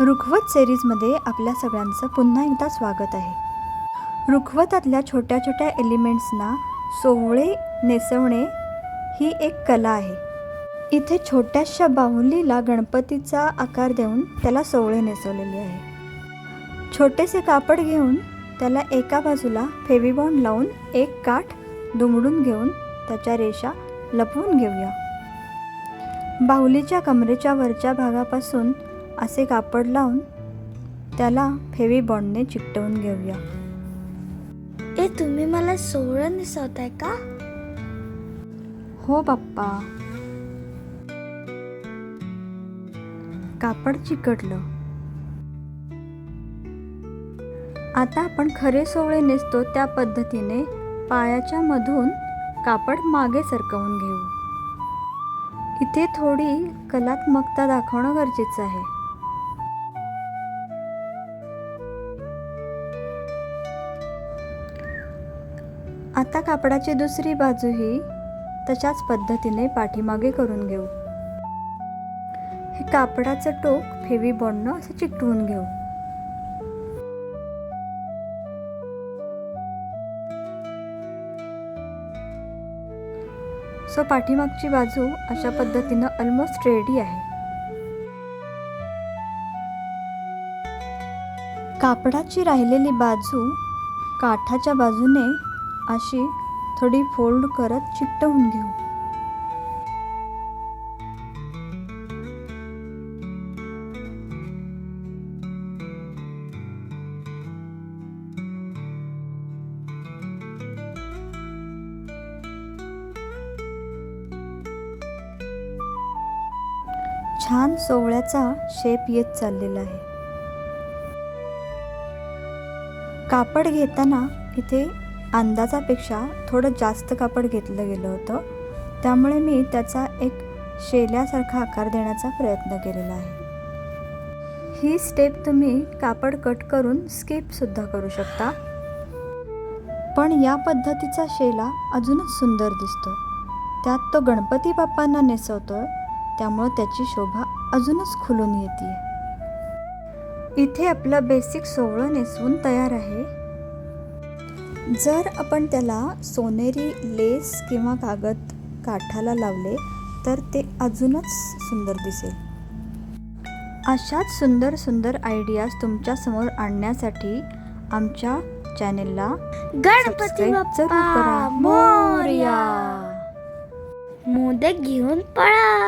रुखवत सिरीजमध्ये आपल्या सगळ्यांचं पुन्हा एकदा स्वागत आहे. रुखवतातल्या छोट्या छोट्या एलिमेंट्सना सोवळे नेसवणे ही एक कला आहे. इथे छोट्याशा बाहुलीला गणपतीचा आकार देऊन त्याला सोवळे नेसवलेले आहे. छोटेसे कापड घेऊन त्याला एका बाजूला फेविबॉन्ड लावून एक काठ दुमडून घेऊन त्याच्या रेषा लपवून घेऊया. बाहुलीच्या कमरेच्या वरच्या भागापासून असे कापड लावून त्याला फेवी बॉन्डने चिकटवून घेऊया. ए तुम्ही मला सोहळं निसवताय का? हो बाप्पा. कापड चिकटलं. आता आपण खरे सोवळे नेसतो त्या पद्धतीने पायाच्या मधून कापड मागे सरकवून घेऊ. इथे थोडी कलात्मकता दाखवणं गरजेचं आहे. आता कापडाची दुसरी बाजूही तशाच पद्धतीने पाठीमागे करून घेऊ. हे कापडाचं टोक फेवी बॉन्डनं असं चिकटवून घेऊ. सो पाठीमागची बाजू अशा पद्धतीनं ऑलमोस्ट रेडी आहे. कापडाची राहिलेली बाजू काठाच्या बाजूने अशी थोडी फोल्ड करत चिकटवून घेऊ. छान सोवळ्याचा शेप येत चाललेला आहे. कापड घेताना इथे अंदाजापेक्षा थोडं जास्त कापड घेतलं गेलं होतं. त्यामुळे मी त्याचा एक शेल्यासारखा आकार देण्याचा प्रयत्न केलेला आहे. ही स्टेप तुम्ही कापड कट करून स्किपसुद्धा करू शकता. पण या पद्धतीचा शेला अजूनच सुंदर दिसतो त्यात तो गणपती बाप्पांना नेसवतो त्यामुळं त्याची शोभा अजूनच खुलून येते इथे आपलं बेसिक सोवळं नेसवून तयार आहे. जर आपण त्याला सोनेरी लेस किंवा कागद काठाला लावले तर ते अजूनच सुंदर दिसेल. अशाच सुंदर सुंदर आयडियाज तुमच्यासमोर आणण्यासाठी आमच्या चॅनेलला गणपती जरूर करा. मोदक घेऊन पळा.